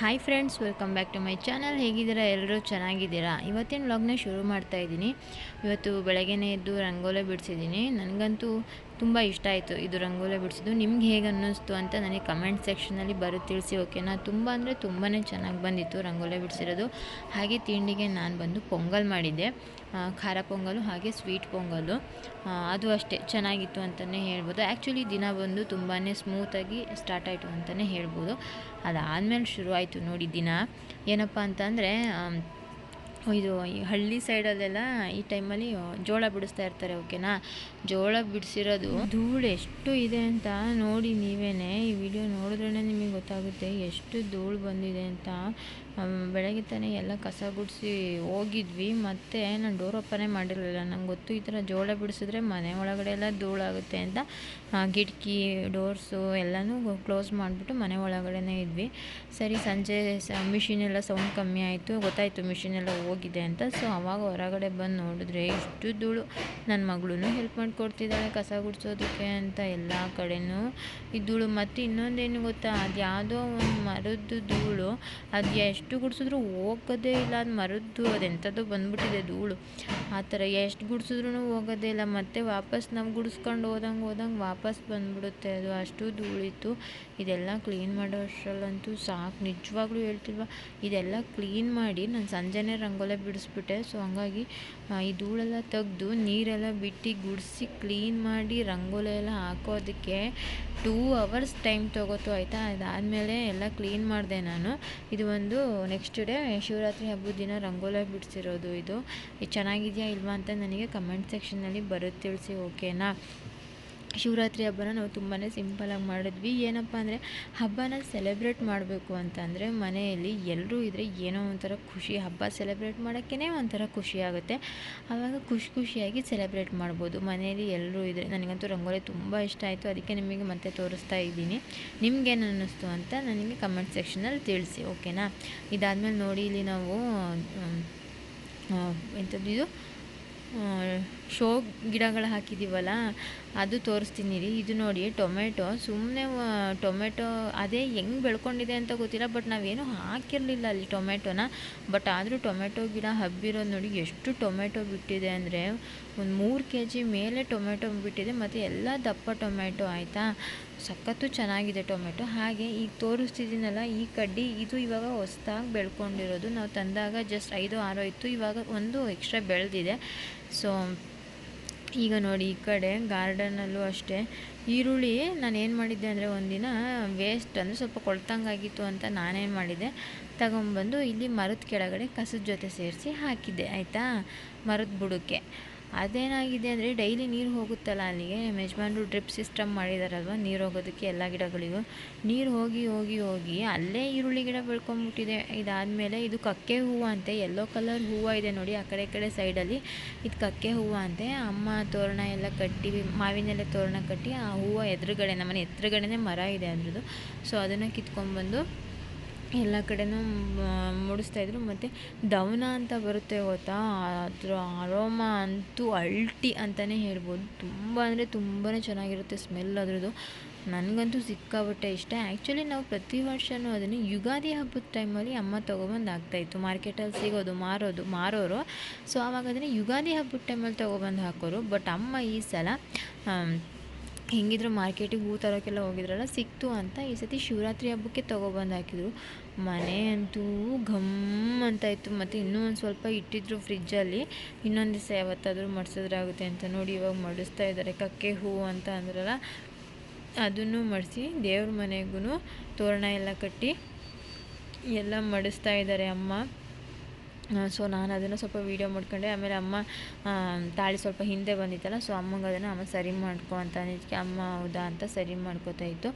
Hi friends welcome back to my channel ಹೇಗಿದ್ದೀರಾ? ಎಲ್ಲರೂ ಚೆನ್ನಾಗಿದ್ದೀರಾ? ಇವತ್ತಿನ ವ್ಲಾಗ್ನ ಶುರು ಮಾಡ್ತಾ ಇದ್ದೀನಿ. ಇವತ್ತು ಬೆಳಗ್ಗೆನೇ ಎದ್ದು ರಂಗೋಲೆ ಬಿಡಿಸಿದ್ದೀನಿ. ನನಗಂತೂ ತುಂಬ ಇಷ್ಟ ಆಯಿತು ಇದು ರಂಗೋಲೆ ಬಿಡಿಸಿದ್ದು. ನಿಮ್ಗೆ ಹೇಗೆ ಅನ್ನಿಸ್ತು ಅಂತ ನನಗೆ ಕಮೆಂಟ್ ಸೆಕ್ಷನಲ್ಲಿ ಬರೋದು ತಿಳಿಸಿ ಓಕೆನಾ ತುಂಬ ಅಂದರೆ ತುಂಬಾ ಚೆನ್ನಾಗಿ ಬಂದಿತ್ತು ರಂಗೋಲೆ ಬಿಡಿಸಿರೋದು. ಹಾಗೆ ತಿಂಡಿಗೆ ನಾನು ಬಂದು ಪೊಂಗಲ್ ಮಾಡಿದ್ದೆ. ಖಾರ ಪೊಂಗಲು ಹಾಗೆ ಸ್ವೀಟ್ ಪೊಂಗಲು. ಅದು ಅಷ್ಟೇ, ಚೆನ್ನಾಗಿತ್ತು ಅಂತಲೇ ಹೇಳ್ಬೋದು. ಆ್ಯಕ್ಚುಲಿ ದಿನ ಬಂದು ತುಂಬಾ ಸ್ಮೂತಾಗಿ ಸ್ಟಾರ್ಟ್ ಆಯಿತು ಅಂತಲೇ ಹೇಳ್ಬೋದು. ಅದಾದಮೇಲೆ ಶುರು ಆಯಿತು ನೋಡಿ ದಿನ. ಏನಪ್ಪ ಅಂತಂದರೆ ಇದು ಈ ಹಳ್ಳಿ ಸೈಡಲ್ಲೆಲ್ಲ ಈ ಟೈಮಲ್ಲಿ ಜೋಳ ಬಿಡಿಸ್ತಾ ಇರ್ತಾರೆ, ಓಕೆನಾ? ಜೋಳ ಬಿಡಿಸಿರೋದು ಧೂಳು ಎಷ್ಟು ಇದೆ ಅಂತ ನೋಡಿ ನೀವೇನೆ ಈ ವಿಡಿಯೋ ನೋಡಿದ್ರೇ ನಿಮಗೆ ಗೊತ್ತಾಗುತ್ತೆ ಎಷ್ಟು ಧೂಳು ಬಂದಿದೆ ಅಂತ. ಬೆಳಗ್ಗೆ ತಾನೇ ಎಲ್ಲ ಕಸ ಗುಡಿಸಿ ಹೋಗಿದ್ವಿ. ಮತ್ತು ನಾನು ಡೋರ್ ಓಪನೇ ಮಾಡಿರಲಿಲ್ಲ. ನಂಗೆ ಗೊತ್ತು ಈ ಥರ ಜೋಳ ಬಿಡಿಸಿದ್ರೆ ಮನೆ ಒಳಗಡೆ ಎಲ್ಲ ಧೂಳಾಗುತ್ತೆ ಅಂತ. ಕಿಟಕಿ ಡೋರ್ಸು ಎಲ್ಲನೂ ಕ್ಲೋಸ್ ಮಾಡಿಬಿಟ್ಟು ಮನೆ ಒಳಗಡೆನೇ ಇದ್ವಿ. ಸರಿ, ಸಂಜೆ ಸ ಮಿಷಿನೆಲ್ಲ ಸೌಂಡ್ ಕಮ್ಮಿ ಆಯಿತು. ಗೊತ್ತಾಯಿತು ಮಿಷಿನೆಲ್ಲ ಹೋಗಿದೆ ಅಂತ. ಸೊ ಅವಾಗ ಹೊರಗಡೆ ಬಂದು ನೋಡಿದ್ರೆ ಇಷ್ಟು ಧೂಳು. ನನ್ನ ಮಗಳೂ ಹೆಲ್ಪ್ ಮಾಡಿಕೊಡ್ತಿದ್ದಾಳೆ ಕಸ ಗುಡಿಸೋದಕ್ಕೆ ಅಂತ ಎಲ್ಲ ಕಡೆನೂ. ಈ ಧೂಳು. ಮತ್ತು ಇನ್ನೊಂದೇನು ಗೊತ್ತಾ? ಅದು ಯಾವುದೋ ಒಂದು ಮರದ್ದು ಧೂಳು. ಅದು ಎಷ್ಟು ಗುಡಿಸಿದ್ರು ಹೋಗೋದೇ ಇಲ್ಲ, ಅದು ಮರದ್ದು ಅದೆಂಥದ್ದು ಬಂದ್ಬಿಟ್ಟಿದೆ ಧೂಳು. ಆ ಥರ ಎಷ್ಟು ಗುಡಿಸಿದ್ರು ಹೋಗೋದೇ ಇಲ್ಲ. ಮತ್ತೆ ವಾಪಸ್ ನಾವು ಗುಡಿಸ್ಕೊಂಡು ಹೋದಂಗೆ ಹೋದಂಗೆ ವಾಪಸ್ ಬಂದ್ಬಿಡುತ್ತೆ. ಅದು ಅಷ್ಟು ಧೂಳಿತ್ತು. ಇದೆಲ್ಲ ಕ್ಲೀನ್ ಮಾಡೋ ಅಷ್ಟರಲ್ಲಂತೂ ಸಾಕು. ನಿಜವಾಗ್ಲೂ ಹೇಳ್ತಿಲ್ವ? ಇದೆಲ್ಲ ಕ್ಲೀನ್ ಮಾಡಿ ನಾನು ಸಂಜೆನೇ ರಂಗೋಲೆ ಬಿಡಿಸ್ಬಿಟ್ಟೆ. ಸೊ ಹಂಗಾಗಿ ಈ ಧೂಳೆಲ್ಲ ತೆಗೆದು ನೀರೆಲ್ಲ ಬಿಟ್ಟು ಗುಡಿಸಿ ಕ್ಲೀನ್ ಮಾಡಿ ರಂಗೋಲೆ ಎಲ್ಲ ಹಾಕೋದಕ್ಕೆ ಟೂ ಅವರ್ಸ್ ಟೈಮ್ ತೊಗೋತು ಆಯಿತಾ? ಅದಾದಮೇಲೆ ಎಲ್ಲ ಕ್ಲೀನ್ ಮಾಡಿದೆ ನಾನು. ಇದು ಒಂದು ನೆಕ್ಸ್ಟ್ ಡೇ ಶಿವರಾತ್ರಿ ಹಬ್ಬದ ದಿನ ರಂಗೋಲೆ ಬಿಡಿಸಿರೋದು ಇದು. ಚೆನ್ನಾಗಿದೆಯಾ ಇಲ್ವಾ ಅಂತ ನನಗೆ ಕಮೆಂಟ್ ಸೆಕ್ಷನ್ನಲ್ಲಿ ಬರುತ್ತೆ ತಿಳಿಸಿ ಓಕೆನಾ ಶಿವರಾತ್ರಿ ಹಬ್ಬನ ನಾವು ತುಂಬಾ ಸಿಂಪಲಾಗಿ ಮಾಡಿದ್ವಿ. ಏನಪ್ಪ ಅಂದರೆ ಹಬ್ಬನ ಸೆಲೆಬ್ರೇಟ್ ಮಾಡಬೇಕು ಅಂತಂದರೆ ಮನೆಯಲ್ಲಿ ಎಲ್ಲರೂ ಇದ್ದರೆ ಏನೋ ಒಂಥರ ಖುಷಿ. ಹಬ್ಬ ಸೆಲೆಬ್ರೇಟ್ ಮಾಡೋಕ್ಕೇ ಒಂಥರ ಖುಷಿ ಆಗುತ್ತೆ. ಆವಾಗ ಖುಷಿ ಖುಷಿಯಾಗಿ ಸೆಲೆಬ್ರೇಟ್ ಮಾಡ್ಬೋದು. ಮನೆಯಲ್ಲಿ ಎಲ್ಲರೂ ಇದ್ದರೆ ನನಗಂತೂ ರಂಗೋಲಿ ತುಂಬ ಇಷ್ಟ ಆಯಿತು. ಅದಕ್ಕೆ ನಿಮಗೆ ಮತ್ತೆ ತೋರಿಸ್ತಾ ಇದ್ದೀನಿ. ನಿಮ್ಗೇನು ಅನ್ನಿಸ್ತು ಅಂತ ನನಗೆ ಕಮೆಂಟ್ ಸೆಕ್ಷನಲ್ಲಿ ತಿಳಿಸಿ. ಓಕೆನಾ? ಇದಾದಮೇಲೆ ನೋಡಿ ಇಲ್ಲಿ ನಾವು ಎಂಥದ್ದು ಇದು? ಶೋ ಗಿಡಗಳು ಹಾಕಿದ್ದೀವಲ್ಲ, ಅದು ತೋರಿಸ್ತೀನಿ ರೀ ಇದು ನೋಡಿ, ಟೊಮೆಟೊ. ಸುಮ್ಮನೆ ಟೊಮೆಟೊ, ಅದೇ ಹೆಂಗೆ ಬೆಳ್ಕೊಂಡಿದೆ ಅಂತ ಗೊತ್ತಿಲ್ಲ, ಬಟ್ ನಾವೇನು ಹಾಕಿರಲಿಲ್ಲ ಅಲ್ಲಿ ಟೊಮೆಟೊನ. ಬಟ್ ಆದರೂ ಟೊಮೆಟೊ ಗಿಡ ಹಬ್ಬಿರೋದು ನೋಡಿ, ಎಷ್ಟು ಟೊಮೆಟೊ ಬಿಟ್ಟಿದೆ ಅಂದರೆ, ಒಂದು ಮೂರು ಕೆ ಜಿ ಮೇಲೆ ಟೊಮೆಟೊ ಬಿಟ್ಟಿದೆ, ಮತ್ತು ಎಲ್ಲ ದಪ್ಪ ಟೊಮೆಟೊ, ಆಯಿತಾ? ಸಖತ್ತು ಚೆನ್ನಾಗಿದೆ ಟೊಮೆಟೊ. ಹಾಗೆ ಈಗ ತೋರಿಸ್ತಿದ್ದೀನಲ್ಲ, ಈ ಕಡ್ಡಿ, ಇದು ಇವಾಗ ಹೊಸ್ದಾಗಿ ಬೆಳ್ಕೊಂಡಿರೋದು. ನಾವು ತಂದಾಗ ಜಸ್ಟ್ ಐದು, ಆರು ಇತ್ತು. ಇವಾಗ ಒಂದು ಎಕ್ಸ್ಟ್ರಾ ಬೆಳೆದಿದೆ. ಸೊ ಈಗ ನೋಡಿ ಈ ಕಡೆ ಗಾರ್ಡನಲ್ಲೂ ಅಷ್ಟೇ. ಈರುಳ್ಳಿ ನಾನು ಏನು ಮಾಡಿದ್ದೆ ಅಂದರೆ ಒಂದಿನ ವೇಸ್ಟ್ ಅಂದರೆ ಸ್ವಲ್ಪ ಕೊಳ್ತಂಗಾಗಿತ್ತು ಅಂತ ನಾನೇನು ಮಾಡಿದ್ದೆ. ತಗೊಂಬಂದು ಇಲ್ಲಿ ಮರದ ಕೆಳಗಡೆ ಕಸದ ಜೊತೆ ಸೇರಿಸಿ ಹಾಕಿದ್ದೆ, ಆಯಿತಾ? ಮರದ ಬುಡಕ್ಕೆ. ಅದೇನಾಗಿದೆ ಅಂದರೆ ಡೈಲಿ ನೀರು ಹೋಗುತ್ತಲ್ಲ ಅಲ್ಲಿಗೆ? ನಮ್ಮ ಯಜಮಾನ್ರು ಡ್ರಿಪ್ ಸಿಸ್ಟಮ್ ಮಾಡಿದಾರಲ್ವ? ನೀರು ಹೋಗೋದಕ್ಕೆ ಎಲ್ಲ ಗಿಡಗಳಿಗೂ. ನೀರು ಹೋಗಿ ಹೋಗಿ ಹೋಗಿ ಅಲ್ಲೇ ಈರುಳ್ಳಿ ಗಿಡ ಬೆಳ್ಕೊಂಬಿಟ್ಟಿದೆ. ಇದಾದಮೇಲೆ ಇದು ಕಕ್ಕೆ ಹೂವು ಅಂತೆ. ಯೆಲ್ಲೋ ಕಲರ್ ಹೂವು ಇದೆ ನೋಡಿ ಆ ಕಡೆ ಈ ಕಡೆ ಸೈಡಲ್ಲಿ ಇದು ಕಕ್ಕೆ ಹೂವು ಅಂತೆ. ಅಮ್ಮ ತೋರಣ ಎಲ್ಲ ಕಟ್ಟಿ ಮಾವಿನೆಲ್ಲ ತೋರಣ ಕಟ್ಟಿ ಆ ಹೂವು ಎದುರುಗಡೆ ನಮ್ಮನೆ ಎದುರುಗಡೆನೇ ಮರ ಇದೆ ಅದ್ರದ್ದು ಸೊ ಅದನ್ನು ಕಿತ್ಕೊಂಡ್ಬಂದು ಎಲ್ಲ ಕಡೆನೂ ಮುಡಿಸ್ತಾ ಇದ್ರು. ಮತ್ತು ದವನ ಅಂತ ಬರುತ್ತೆ ಗೊತ್ತಾ? ಅದರ ಅರೋಮ ಅಂತೂ ಅಲ್ಟಿ ಅಂತಲೇ ಹೇಳ್ಬೋದು. ತುಂಬ ಅಂದರೆ ತುಂಬಾ ಚೆನ್ನಾಗಿರುತ್ತೆ ಸ್ಮೆಲ್ ಅದ್ರದ್ದು. ನನಗಂತೂ ಸಿಕ್ಕಾಬಟ್ಟೆ ಇಷ್ಟ. ಆ್ಯಕ್ಚುಲಿ ನಾವು ಪ್ರತಿ ವರ್ಷವೂ ಅದನ್ನು ಯುಗಾದಿ ಹಬ್ಬದ ಟೈಮಲ್ಲಿ ಅಮ್ಮ ತೊಗೊಬಂದು ಆಗ್ತಾಯಿತ್ತು ಮಾರ್ಕೆಟಲ್ಲಿ ಸಿಗೋದು, ಮಾರೋದು, ಮಾರೋರು. ಸೊ, ಆವಾಗ ಅದನ್ನು ಯುಗಾದಿ ಹಬ್ಬದ ಟೈಮಲ್ಲಿ ತೊಗೊಬಂದು ಹಾಕೋರು. ಬಟ್ ಅಮ್ಮ ಈ ಸಲ ಹೆಂಗಿದ್ರು ಮಾರ್ಕೆಟಿಗೆ ಹೂ ತರೋಕ್ಕೆಲ್ಲ ಹೋಗಿದ್ರಲ್ಲ, ಸಿಕ್ತು ಅಂತ ಈ ಸತಿ ಶಿವರಾತ್ರಿ ಹಬ್ಬಕ್ಕೆ ತೊಗೊಬಂದು ಹಾಕಿದ್ರು. ಮನೆ ಅಂತೂ ಘಮ್ ಅಂತ ಇತ್ತು. ಮತ್ತು ಇನ್ನೂ ಒಂದು ಸ್ವಲ್ಪ ಇಟ್ಟಿದ್ರು ಫ್ರಿಜ್ಜಲ್ಲಿ. ಇನ್ನೊಂದು ದಿವಸ ಯಾವತ್ತಾದರೂ ಮಡ್ಸಿದ್ರಾಗುತ್ತೆ ಅಂತ ನೋಡಿ ಇವಾಗ ಮಡಿಸ್ತಾ ಇದ್ದಾರೆ. ಕಕ್ಕೆ ಹೂ ಅಂತ ಅಂದ್ರಲ್ಲ, ಅದನ್ನು ಮಡಿಸಿ ದೇವ್ರ ಮನೆಗೂ ತೋರಣ ಎಲ್ಲ ಕಟ್ಟಿ ಎಲ್ಲ ಮಡಿಸ್ತಾ ಇದ್ದಾರೆ ಅಮ್ಮ. ಸೊ ನಾನು ಅದನ್ನು ಸ್ವಲ್ಪ ವೀಡಿಯೋ ಮಾಡ್ಕೊಂಡೆ. ಆಮೇಲೆ ಅಮ್ಮ ತಾಳಿ ಸ್ವಲ್ಪ ಹಿಂದೆ ಬಂದಿತ್ತಲ್ಲ ಸೊ ಅಮ್ಮಂಗೆ ಅದನ್ನು ಅಮ್ಮ ಸರಿ ಮಾಡ್ಕೊ ಅಂತ ಅಂದಿದ್ದಕ್ಕೆ ಅಮ್ಮ ಹೌದಾ ಅಂತ ಸರಿ ಮಾಡ್ಕೋತಾ ಇತ್ತು.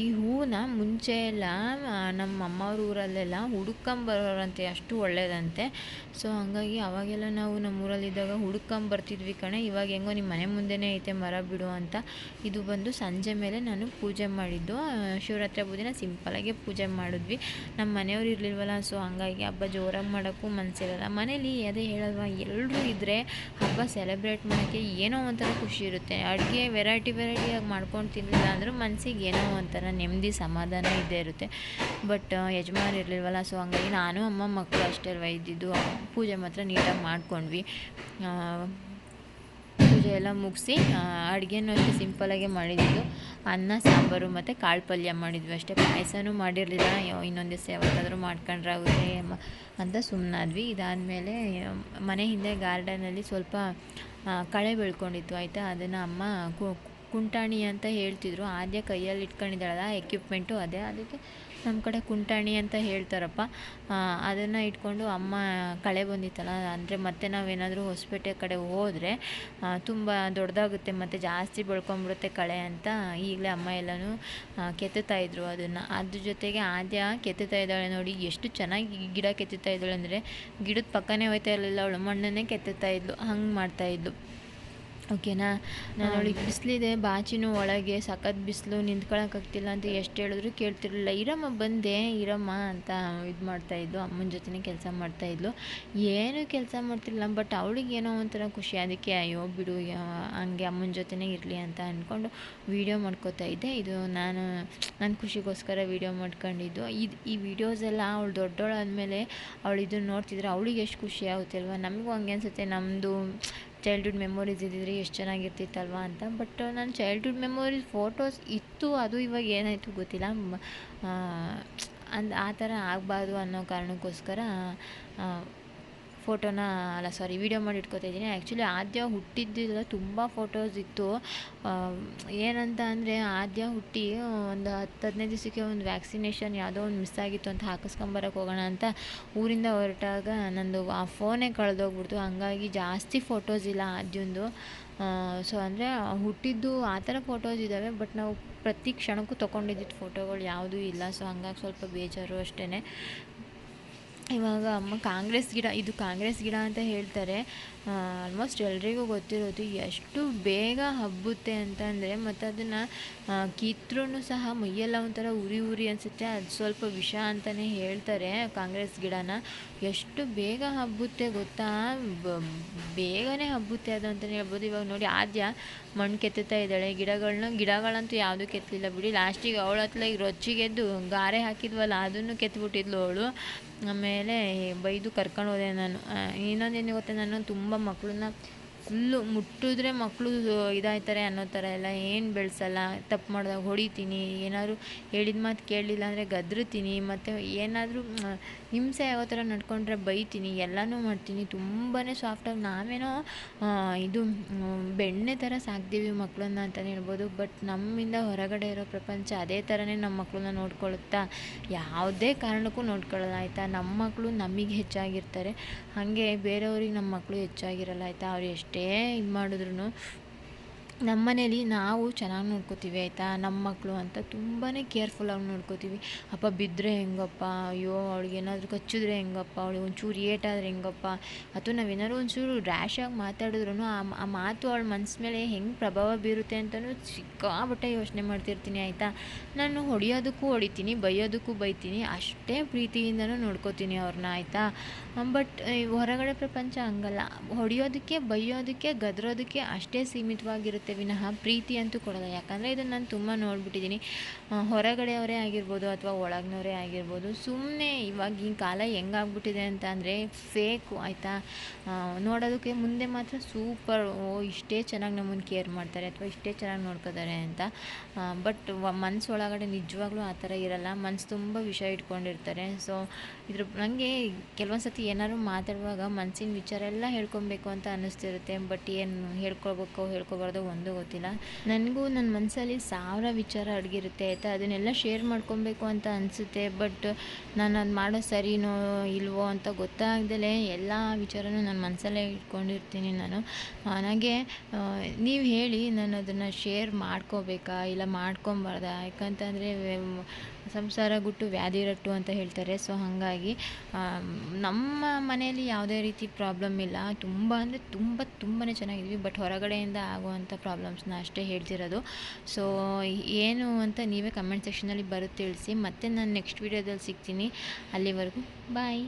ಈ ಹೂವನ್ನ ಮುಂಚೆ ಎಲ್ಲ ನಮ್ಮ ಅಮ್ಮವ್ರ ಊರಲ್ಲೆಲ್ಲ ಹುಡುಕೊಂಬರೋರಂತೆ, ಅಷ್ಟು ಒಳ್ಳೆಯದಂತೆ ಸೊ ಹಂಗಾಗಿ ಅವಾಗೆಲ್ಲ ನಾವು ನಮ್ಮ ಊರಲ್ಲಿದ್ದಾಗ ಹುಡುಕೊಂಬರ್ತಿದ್ವಿ ಕಣೆ. ಇವಾಗ ಹೆಂಗೋ ನಿಮ್ಮ ಮನೆ ಮುಂದೆನೇ ಐತೆ, ಮರ ಬಿಡು ಅಂತ. ಇದು ಬಂದು ಸಂಜೆ ಮೇಲೆ ನಾನು ಪೂಜೆ ಮಾಡಿದ್ದು. ಶಿವರಾತ್ರಿ ಹಬ್ಬದ ದಿನ ಸಿಂಪಲಾಗೆ ಪೂಜೆ ಮಾಡಿದ್ವಿ. ನಮ್ಮ ಮನೆಯವ್ರು ಇರಲಿಲ್ವಲ್ಲ ಸೊ ಹಂಗಾಗಿ ಹಬ್ಬ ಜೋರಾಗಿ ಮಾಡೋಕ್ಕೂ ಮನ್ಸು ಮನಸ್ಸಿರಲ್ಲ ಮನೇಲಿ ಅದೇ ಹೇಳಲ್ವಾ ಎಲ್ಲರೂ ಇದ್ದರೆ ಹಬ್ಬ ಸೆಲೆಬ್ರೇಟ್ ಮಾಡೋಕ್ಕೆ ಏನೋ ಒಂಥರ ಖುಷಿ ಇರುತ್ತೆ. ಅಡುಗೆ ವೆರೈಟಿ ವೆರೈಟಿಯಾಗಿ ಮಾಡ್ಕೊಂಡು ತಿನ್ನಲಿಲ್ಲ ಅಂದರೂ ಮನಸ್ಸಿಗೆ ಏನೋ ಒಂಥರ ನೆಮ್ಮದಿ, ಸಮಾಧಾನ ಇದ್ದೇ ಇರುತ್ತೆ. ಬಟ್ ಯಜಮಾನ್ ಇರಲಿಲ್ವಲ್ಲ ಸೊ ಹಂಗಾಗಿ ನಾನು, ಅಮ್ಮ ಮಕ್ಕಳು ಅಷ್ಟೇ ಅಲ್ವ ಇದ್ದಿದ್ದು. ಪೂಜೆ ಮಾತ್ರ ನೀಟಾಗಿ ಮಾಡ್ಕೊಂಡ್ವಿ. ಪೂಜೆ ಎಲ್ಲ ಮುಗಿಸಿ ಅಡುಗೆನೂ ಅಷ್ಟೇ ಸಿಂಪಲಾಗೆ ಮಾಡಿದ್ದು. ಅನ್ನ, ಸಾಂಬಾರು ಮತ್ತು ಕಾಳು ಪಲ್ಯ ಮಾಡಿದ್ವಿ ಅಷ್ಟೇ. ಪಾಯಸನೂ ಮಾಡಿರಲಿಲ್ಲ. ಇನ್ನೊಂದು ದಿವಸ ಯಾವತ್ತಾದರೂ ಮಾಡ್ಕೊಂಡ್ರೆ ಆಗುತ್ತೆ ಅಂತ ಸುಮ್ಮನಾದ್ವಿ ಇದಾದಮೇಲೆ ಮನೆ ಹಿಂದೆ ಗಾರ್ಡನಲ್ಲಿ ಸ್ವಲ್ಪ ಕಳೆ ಬೆಳ್ಕೊಂಡಿತ್ತು, ಆಯಿತಾ? ಅದನ್ನು ಅಮ್ಮ ಕುಂಟಾಣಿ ಅಂತ ಹೇಳ್ತಿದ್ರು. ಆದ್ಯ ಕೈಯಲ್ಲಿ ಇಟ್ಕೊಂಡಿದ್ದಾಳಲ್ಲ ಎಕ್ವಿಪ್ಮೆಂಟು ಅದೇ. ಅದಕ್ಕೆ ನಮ್ಮ ಕಡೆ ಕುಂಟಾಣಿ ಅಂತ ಹೇಳ್ತಾರಪ್ಪ. ಅದನ್ನು ಇಟ್ಕೊಂಡು ಅಮ್ಮ ಕಳೆ ಬಂದಿತ್ತಲ್ಲ, ಅಂದರೆ ಮತ್ತೆ ನಾವೇನಾದರೂ ಹೊಸಪೇಟೆ ಕಡೆ ಹೋದರೆ ತುಂಬ ದೊಡ್ಡದಾಗುತ್ತೆ ಮತ್ತು ಜಾಸ್ತಿ ಬೆಳ್ಕೊಂಬಿಡುತ್ತೆ ಕಳೆ ಅಂತ ಈಗಲೇ ಅಮ್ಮ ಎಲ್ಲನೂ ಕೆತ್ತುತ್ತಾ ಇದ್ರು ಅದನ್ನು. ಅದ್ರ ಜೊತೆಗೆ ಆದ್ಯ ಕೆತ್ತುತ್ತಾ ಇದ್ದಾಳೆ ನೋಡಿ, ಎಷ್ಟು ಚೆನ್ನಾಗಿ ಗಿಡ ಕೆತ್ತುತ್ತಾ ಇದ್ದಾಳೆ ಅಂದರೆ, ಗಿಡದ ಪಕ್ಕನೇ ಹೋಯ್ತಾ ಇರಲಿಲ್ಲ, ಅವಳು ಮಣ್ಣನ್ನೇ ಕೆತ್ತುತ್ತಾ ಇದ್ಲು, ಹಂಗೆ ಮಾಡ್ತಾಯಿದ್ಲು ಓಕೆನಾ? ನಾನು ಅವಳಿಗೆ ಬಿಸಿಲಿದೆ ಬಾಚಿನೂ ಒಳಗೆ ಸಖತ್ ಬಿಸಿಲು ನಿಂತ್ಕೊಳಕ್ಕಾಗ್ತಿಲ್ಲ ಅಂತ ಎಷ್ಟು ಹೇಳಿದ್ರು ಕೇಳ್ತಿರ್ಲಿಲ್ಲ. ಇರಮ್ಮ ಬಂದೆ ಇರಮ್ಮ ಅಂತ ಇದು ಮಾಡ್ತಾಯಿದ್ಲು ಅಮ್ಮನ ಜೊತೆನೇ ಕೆಲಸ ಮಾಡ್ತಾಯಿದ್ಲು ಏನು ಕೆಲಸ ಮಾಡ್ತಿಲ್ಲ ಬಟ್ ಅವಳಿಗೆ ಏನೋ ಒಂಥರ ಖುಷಿ. ಅದಕ್ಕೆ ಅಯ್ಯೋ ಬಿಡು ಹಂಗೆ ಅಮ್ಮನ ಜೊತೆನೇ ಇರಲಿ ಅಂತ ಅಂದ್ಕೊಂಡು ವೀಡಿಯೋ ಮಾಡ್ಕೋತಾ ಇದ್ದೆ. ಇದು ನಾನು ನನ್ನ ಖುಷಿಗೋಸ್ಕರ ವೀಡಿಯೋ ಮಾಡ್ಕೊಂಡಿದ್ದು. ಇದು ಈ ವಿಡಿಯೋಸ್ ಎಲ್ಲ ಅವಳು ದೊಡ್ಡವಳಾದ್ಮೇಲೆ ಅವಳು ಇದನ್ನು ನೋಡ್ತಿದ್ರೆ ಅವಳಿಗೆ ಎಷ್ಟು ಖುಷಿ ಆಗುತ್ತೆ ಅಲ್ವಾ ನಮಗೂ ಹಂಗೆ ಅನಿಸುತ್ತೆ. ನಮ್ಮದು ಚೈಲ್ಡ್ಹುಡ್ ಮೆಮೊರೀಸ್ ಇದ್ದಿದ್ರೆ ಎಷ್ಟು ಚೆನ್ನಾಗಿರ್ತಿತ್ತಲ್ವ ಅಂತ. ಬಟ್ ನನ್ನ ಚೈಲ್ಡ್ಹುಡ್ ಮೆಮೊರೀಸ್ ಫೋಟೋಸ್ ಇತ್ತು, ಅದು ಇವಾಗ ಏನಾಯಿತು ಗೊತ್ತಿಲ್ಲ. ಅಂದ್ ಆ ಥರ ಆಗಬಾರ್ದು ಅನ್ನೋ ಕಾರಣಕ್ಕೋಸ್ಕರ ಫೋಟೋನ, ಅಲ್ಲ ಸಾರಿ ವೀಡಿಯೋ ಮಾಡಿ ಇಟ್ಕೋತಾ ಇದ್ದೀನಿ. ಆ್ಯಕ್ಚುಲಿ ಆದ್ಯ ಹುಟ್ಟಿದ್ದೆಲ್ಲ ತುಂಬ ಫೋಟೋಸ್ ಇತ್ತು. ಏನಂತ ಅಂದರೆ ಆದ್ಯ ಹುಟ್ಟಿ ಒಂದು ಹತ್ತು, ಹದಿನೈದು ದಿವಸಕ್ಕೆ ಒಂದು ವ್ಯಾಕ್ಸಿನೇಷನ್ ಯಾವುದೋ ಒಂದು ಮಿಸ್ ಆಗಿತ್ತು ಅಂತ ಹಾಕಿಸ್ಕೊಂಬರಕ್ಕೆ ಹೋಗೋಣ ಅಂತ ಊರಿಂದ ಹೊರಟಾಗ ನಂದು ಆ ಫೋನೇ ಕಳೆದೋಗ್ಬಿಡ್ತು. ಹಂಗಾಗಿ ಜಾಸ್ತಿ ಫೋಟೋಸ್ ಇಲ್ಲ ಆದ್ಯೊಂದು. ಸೊ ಅಂದರೆ ಹುಟ್ಟಿದ್ದು ಆ ಥರ ಫೋಟೋಸ್ ಇದ್ದಾವೆ ಬಟ್ ನಾವು ಪ್ರತಿ ಕ್ಷಣಕ್ಕೂ ತೊಗೊಂಡಿದ್ದಿದ್ದು ಫೋಟೋಗಳು ಯಾವುದೂ ಇಲ್ಲ. ಸೊ ಹಂಗಾಗಿ ಸ್ವಲ್ಪ ಬೇಜಾರು ಅಷ್ಟೇ ಇವಾಗ ಅಮ್ಮ ಕಾಂಗ್ರೆಸ್ ಗಿಡ, ಇದು ಕಾಂಗ್ರೆಸ್ ಗಿಡ ಅಂತ ಹೇಳ್ತಾರೆ. ಆಲ್ಮೋಸ್ಟ್ ಎಲ್ರಿಗೂ ಗೊತ್ತಿರೋದು ಎಷ್ಟು ಬೇಗ ಹಬ್ಬುತ್ತೆ ಅಂತಂದರೆ ಮತ್ತು ಅದನ್ನು ಕಿತ್ರೂ ಸಹ ಮೈಯೆಲ್ಲ ಒಂಥರ ಉರಿ ಉರಿ ಅನಿಸುತ್ತೆ. ಅದು ಸ್ವಲ್ಪ ವಿಷ ಅಂತಲೇ ಹೇಳ್ತಾರೆ ಕಾಂಗ್ರೆಸ್ ಗಿಡನ. ಎಷ್ಟು ಬೇಗ ಹಬ್ಬುತ್ತೆ ಗೊತ್ತಾ? ಬೇಗನೆ ಹಬ್ಬುತ್ತೆ ಅದು ಅಂತಲೇ ಹೇಳ್ಬೋದು. ಇವಾಗ ನೋಡಿ, ಆದ್ಯ ಮಣ್ಣು ಕೆತ್ತುತ್ತಾ ಇದ್ದಾಳೆ. ಗಿಡಗಳನ್ನ ಗಿಡಗಳಂತೂ ಯಾವುದೂ ಕೆತ್ತಲಿಲ್ಲ ಬಿಡಿ. ಲಾಸ್ಟಿಗೆ ಅವಳ ಹತ್ರ ಈಗ ರೊಚ್ಚಿಗೆದ್ದು ಗಾರೆ ಹಾಕಿದ್ವಲ್ಲ, ಅದನ್ನು ಕೆತ್ಬಿಟ್ಟಿದ್ಲು ಅವಳು. ಆಮೇಲೆ ಬೈದು ಕರ್ಕೊಂಡು ಹೋದೆ ನಾನು. ಇನ್ನೊಂದೇನು ಗೊತ್ತಾ? ನಾನು ತುಂಬ ಮಕ್ಕಳನ್ನ ಫುಲ್ಲು ಮುಟ್ಟಿದ್ರೆ ಮಕ್ಕಳು ಇದಾಯ್ತಾರೆ ಅನ್ನೋ ಥರ ಎಲ್ಲ ಏನು ಬೆಳೆಸಲ್ಲ, ತಪ್ಪು ಮಾಡಿದಾಗ ಹೊಡಿತೀನಿ, ಏನಾದರೂ ಹೇಳಿದ ಮಾತು ಕೇಳಲಿಲ್ಲ ಅಂದರೆ ಗದ್ರತೀನಿ ಮತ್ತು ಏನಾದರೂ ಹಿಂಸೆ ಆಗೋ ಥರ ನಡ್ಕೊಂಡ್ರೆ ಬೈತೀನಿ, ಎಲ್ಲನೂ ಮಾಡ್ತೀನಿ ತುಂಬಾ ಸಾಫ್ಟಾಗಿ ನಾವೇನೋ ಇದು ಬೆಣ್ಣೆ ಥರ ಸಾಕ್ತೀವಿ ಮಕ್ಕಳನ್ನ ಅಂತಲೇ ಹೇಳ್ಬೋದು ಬಟ್ ನಮ್ಮಿಂದ ಹೊರಗಡೆ ಇರೋ ಪ್ರಪಂಚ ಅದೇ ಥರನೇ ನಮ್ಮ ಮಕ್ಕಳನ್ನ ನೋಡ್ಕೊಳುತ್ತಾ ಯಾವುದೇ ಕಾರಣಕ್ಕೂ ನೋಡ್ಕೊಳ್ಳಲ್ಲ, ಆಯಿತಾ? ನಮ್ಮ ಮಕ್ಕಳು ನಮಗೆ ಹೆಚ್ಚಾಗಿರ್ತಾರೆ, ಹಾಗೆ ಬೇರೆಯವ್ರಿಗೆ ನಮ್ಮ ಮಕ್ಕಳು ಹೆಚ್ಚಾಗಿರಲ್ಲ, ಆಯಿತಾ? ಅವ್ರು ಎಷ್ಟೇ ಇದು ಮಾಡಿದ್ರು ನಮ್ಮ ಮನೇಲಿ ನಾವು ಚೆನ್ನಾಗಿ ನೋಡ್ಕೋತೀವಿ, ಆಯಿತಾ? ನಮ್ಮ ಮಕ್ಕಳು ಅಂತ ತುಂಬಾ ಕೇರ್ಫುಲ್ಲಾಗಿ ನೋಡ್ಕೋತೀವಿ. ಅಪ್ಪ ಬಿದ್ದರೆ ಹೆಂಗಪ್ಪ? ಅಯ್ಯೋ, ಅವಳಿಗೆ ಏನಾದರೂ ಕಚ್ಚಿದ್ರೆ ಹೆಂಗಪ್ಪ? ಅವಳಿಗೆ ಒಂಚೂರು ಏಟಾದರೆ ಹೆಂಗಪ್ಪ? ಅಥವಾ ನಾವೇನಾದ್ರು ಒಂಚೂರು ರ್ಯಾಶಾಗಿ ಮಾತಾಡಿದ್ರು ಆ ಆ ಮಾತು ಅವಳ ಮನ್ಸು ಮೇಲೆ ಹೆಂಗೆ ಪ್ರಭಾವ ಬೀರುತ್ತೆ ಅಂತಲೂ ಸಿಕ್ಕಾಪಟ್ಟೆ ಯೋಚನೆ ಮಾಡ್ತಿರ್ತೀನಿ, ಆಯಿತಾ? ನಾನು ಹೊಡೆಯೋದಕ್ಕೂ ಹೊಡಿತೀನಿ, ಬೈಯೋದಕ್ಕೂ ಬೈತೀನಿ, ಅಷ್ಟೇ ಪ್ರೀತಿಯಿಂದನೂ ನೋಡ್ಕೋತೀನಿ ಅವ್ರನ್ನ ಆಯಿತಾ? ಬಟ್ ಹೊರಗಡೆ ಪ್ರಪಂಚ ಹಂಗಲ್ಲ. ಹೊಡೆಯೋದಕ್ಕೆ, ಬೈಯೋದಕ್ಕೆ, ಗದರೋದಕ್ಕೆ ಅಷ್ಟೇ ಸೀಮಿತವಾಗಿರುತ್ತೆ. ವಿನಃ ಪ್ರೀತಿ ಅಂತೂ ಕೊಡೋಲ್ಲ. ಯಾಕಂದರೆ ಇದನ್ನು ನಾನು ತುಂಬ ನೋಡಿಬಿಟ್ಟಿದ್ದೀನಿ. ಹೊರಗಡೆಯವರೇ ಆಗಿರ್ಬೋದು ಅಥವಾ ಒಳಗಿನವರೇ ಆಗಿರ್ಬೋದು ಸುಮ್ಮನೆ ಇವಾಗಿನ ಕಾಲ ಹೆಂಗಾಗ್ಬಿಟ್ಟಿದೆ ಅಂತ ಅಂದರೆ ಫೇಕು, ಆಯಿತಾ? ನೋಡೋದಕ್ಕೆ ಮುಂದೆ ಮಾತ್ರ ಸೂಪರ್. ಓ, ಇಷ್ಟೇ ಚೆನ್ನಾಗಿ ನಮ್ಮನ್ನು ಕೇರ್ ಮಾಡ್ತಾರೆ ಅಥವಾ ಇಷ್ಟೇ ಚೆನ್ನಾಗಿ ನೋಡ್ಕೋತಾರೆ ಅಂತ. ಬಟ್ ಮನಸ್ಸು ಒಳಗಡೆ ನಿಜವಾಗ್ಲೂ ಆ ಥರ ಇರಲ್ಲ. ಮನಸ್ಸು ತುಂಬ ವಿಷ ಇಟ್ಕೊಂಡಿರ್ತಾರೆ. ಸೊ, ಇದ್ರ ನನಗೆ ಕೆಲವೊಂದು ಸತಿ ಏನಾದ್ರು ಮಾತಾಡುವಾಗ ಮನಸ್ಸಿನ ವಿಚಾರ ಎಲ್ಲ ಹೇಳ್ಕೊಬೇಕು ಅಂತ ಅನ್ನಿಸ್ತಿರುತ್ತೆ. ಬಟ್ ಏನು ಹೇಳ್ಕೊಳ್ಬೇಕು, ಹೇಳ್ಕೊಬಾರ್ದೋ ಒಂದು ಗೊತ್ತಿಲ್ಲ. ನನಗೂ ನನ್ನ ಮನಸ್ಸಲ್ಲಿ ಸಾವಿರ ವಿಚಾರ ಅಡಗಿರುತ್ತೆ, ಆಯಿತಾ? ಅದನ್ನೆಲ್ಲ ಶೇರ್ ಮಾಡ್ಕೊಬೇಕು ಅಂತ ಅನಿಸುತ್ತೆ ಬಟ್ ನಾನು ಅದು ಮಾಡೋ ಸರಿನೋ ಇಲ್ವೋ ಅಂತ ಗೊತ್ತಾಗ್ದಲೇ ಎಲ್ಲ ವಿಚಾರನೂ ನನ್ನ ಮನಸ್ಸಲ್ಲೇ ಇಟ್ಕೊಂಡಿರ್ತೀನಿ ನಾನು. ನನಗೆ ನೀವು ಹೇಳಿ ನಾನು ಅದನ್ನು ಶೇರ್ ಮಾಡ್ಕೋಬೇಕಾ? ಇಲ್ಲ ಮಾಡ್ಕೊಬಾರ್ದಾ? ಯಾಕಂತಂದರೆ ಸಂಸಾರ ಗುಟ್ಟು ವ್ಯಾಧಿ ರಟ್ಟು ಅಂತ ಹೇಳ್ತಾರೆ. ಸೊ ಹಾಗಾಗಿ ನಮ್ಮ ಮನೆಯಲ್ಲಿ ಯಾವುದೇ ರೀತಿ ಪ್ರಾಬ್ಲಮ್ ಇಲ್ಲ. ತುಂಬ ಅಂದರೆ ತುಂಬ ತುಂಬಾ ಚೆನ್ನಾಗಿದ್ವಿ ಬಟ್ ಹೊರಗಡೆಯಿಂದ ಆಗುವಂಥ ಪ್ರಾಬ್ಲಮ್ಸ್ನ ಅಷ್ಟೇ ಹೇಳ್ತಿರೋದು. ಸೊ ಏನು ಅಂತ ನೀವೇ ಕಮೆಂಟ್ ಸೆಕ್ಷನಲ್ಲಿ ಬರುತ್ತೆ ತಿಳಿಸಿ. ಮತ್ತೆ ನಾನು ನೆಕ್ಸ್ಟ್ ವೀಡಿಯೋದಲ್ಲಿ ಸಿಗ್ತೀನಿ. ಅಲ್ಲಿವರೆಗೂ ಬಾಯ್